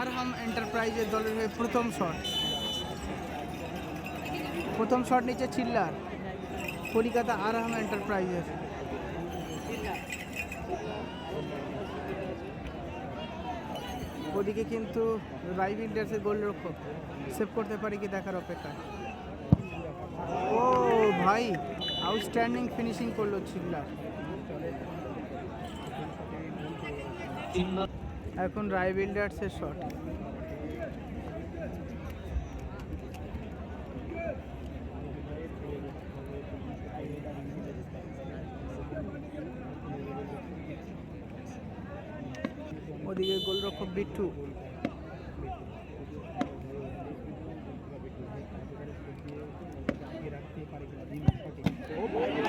আরহাম এন্টারপ্রাইজের দলের হয়ে প্রথম শট প্রথম শট নিচে চিল্লার কলিকাতা আরহাম এন্টারপ্রাইজের ওদিকে কিন্তু রাই বিল্ডার্সের গোলরক্ষক সেভ করতে পারে কি দেখার অপেক্ষা ও ভাই আউটস্ট্যান্ডিং ফিনিশিং করল চিল্লার এখন রায় বিল্ডার্সের শট। ওদিকে গোলরক্ষক বিট্টু।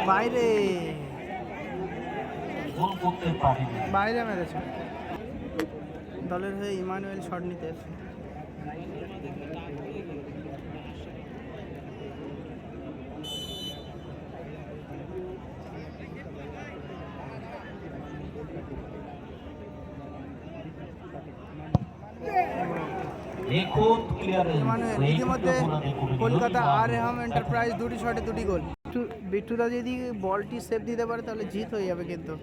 বাইরে। বাইরে মেরেছে। দলের হয়ে ইমানুয়েল শট নিতে ইতিমধ্যে কলকাতা আর এহাম এন্টারপ্রাইজ দুটি শটে দুটি গোল। বিট্টু- বিট্টুদা যদি বলটি সেভ দিতে পারে তাহলে জিত হয়ে যাবে কিন্তু।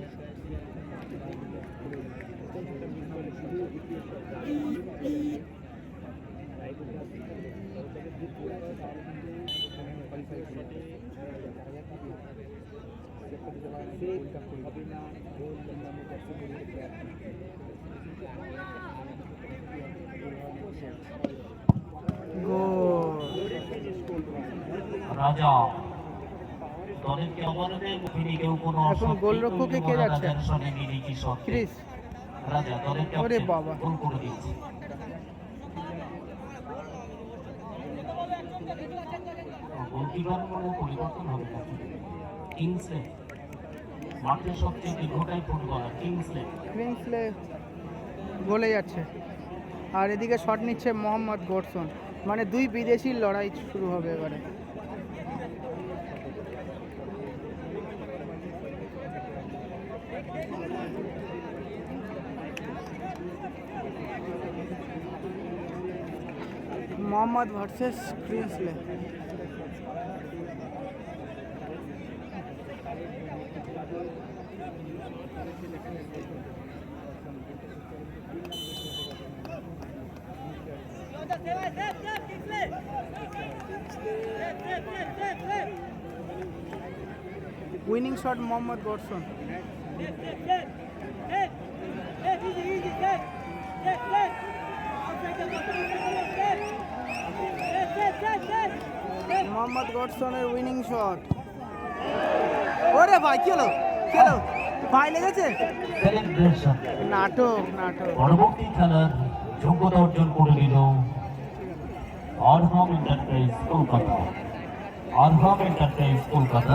রাজা দলেরকে মুখে নিয়ে কেউ কোনো এখন গোলরক্ষকে কে যাচ্ছে? ক্রিস রাজা দলের বাবা। গোল করে দিচ্ছে কোনো পরিবর্তন হবে না কিংসলে মাঠের সবচেয়ে দীর্ঘটাই ফুটবলার কিংসলে ক্রিংসলে গোলে যাচ্ছে। আর এদিকে শট নিচ্ছে মোহাম্মদ গোডসন। মানে দুই বিদেশির লড়াই শুরু হবে এবারে। Mohammad versus Kingsley winning shot Mohammad Godson Mohammad গডসনের winning shot ওরে ভাই, কি হলো? ভাই লেগেছে? নাটক নাটক। পরবর্তী খেলার যোগ্যতা অর্জন করে নিল আরহাম এন্টারপ্রাইজ কলকাতা। আরহাম এন্টারপ্রাইজ কলকাতা।